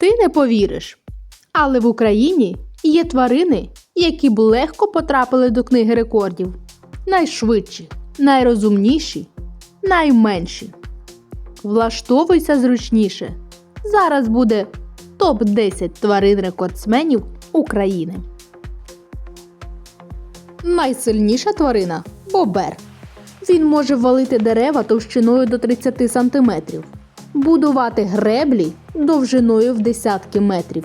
Ти не повіриш. Але в Україні є тварини, які б легко потрапили до книги рекордів. Найшвидші, найрозумніші, найменші. Влаштовуйся зручніше. Зараз буде топ-10 тварин рекордсменів України. Найсильніша тварина бобер. Він може валити дерева товщиною до 30 см, будувати греблі довжиною в десятки метрів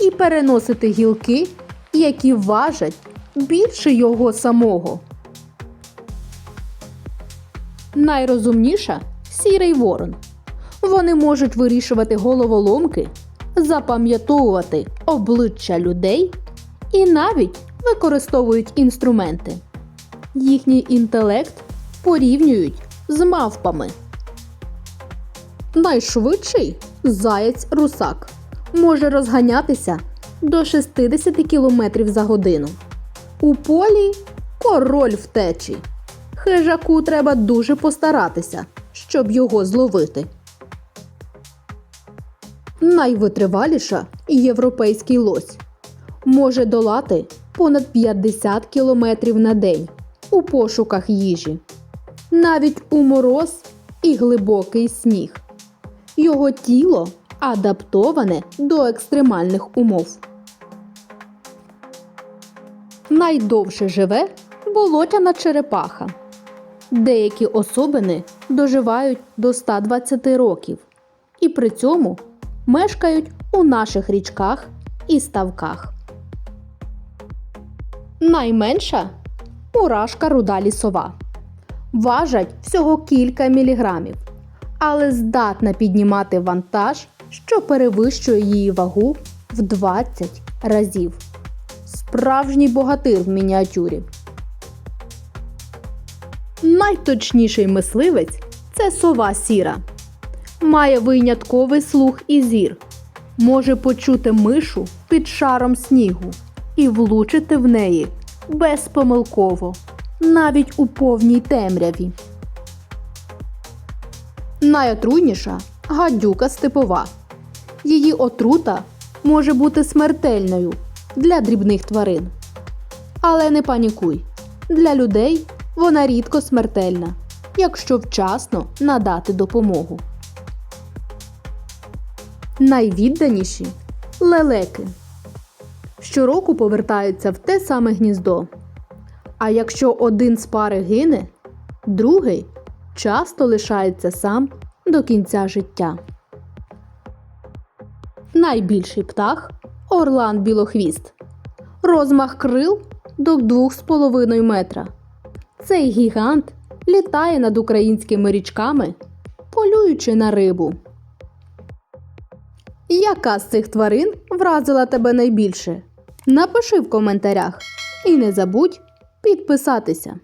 і переносити гілки, які важать більше його самого. Найрозумніша сірий ворон. Вони можуть вирішувати головоломки, запам'ятовувати обличчя людей і навіть використовують інструменти. Їхній інтелект порівнюють з мавпами. Найшвидший заєць русак може розганятися до 60 км за годину. У полі король втечі. Хижаку треба дуже постаратися, щоб його зловити. Найвитриваліша європейський лось може долати понад 50 км на день у пошуках їжі, навіть у мороз і глибокий сніг. Його тіло адаптоване до екстремальних умов. Найдовше живе болотяна черепаха. Деякі особини доживають до 120 років і при цьому мешкають у наших річках і ставках. Найменша мурашка руда лісова. Важать всього кілька міліграмів, але здатна піднімати вантаж, що перевищує її вагу в 20 разів. Справжній богатир в мініатюрі. Найточніший мисливець це сова сіра. Має винятковий слух і зір. Може почути мишу під шаром снігу і влучити в неї безпомилково, навіть у повній темряві. Найотруйніша гадюка степова. Її отрута може бути смертельною для дрібних тварин. Але не панікуй. Для людей вона рідко смертельна, якщо вчасно надати допомогу. Найвідданіші лелеки. Щороку повертаються в те саме гніздо. А якщо один з пари гине, другий часто лишається сам до кінця життя. Найбільший птах орлан білохвіст. Розмах крил до 2,5 метра. Цей гігант літає над українськими річками, полюючи на рибу. Яка з цих тварин вразила тебе найбільше? Напиши в коментарях і не забудь підписатися.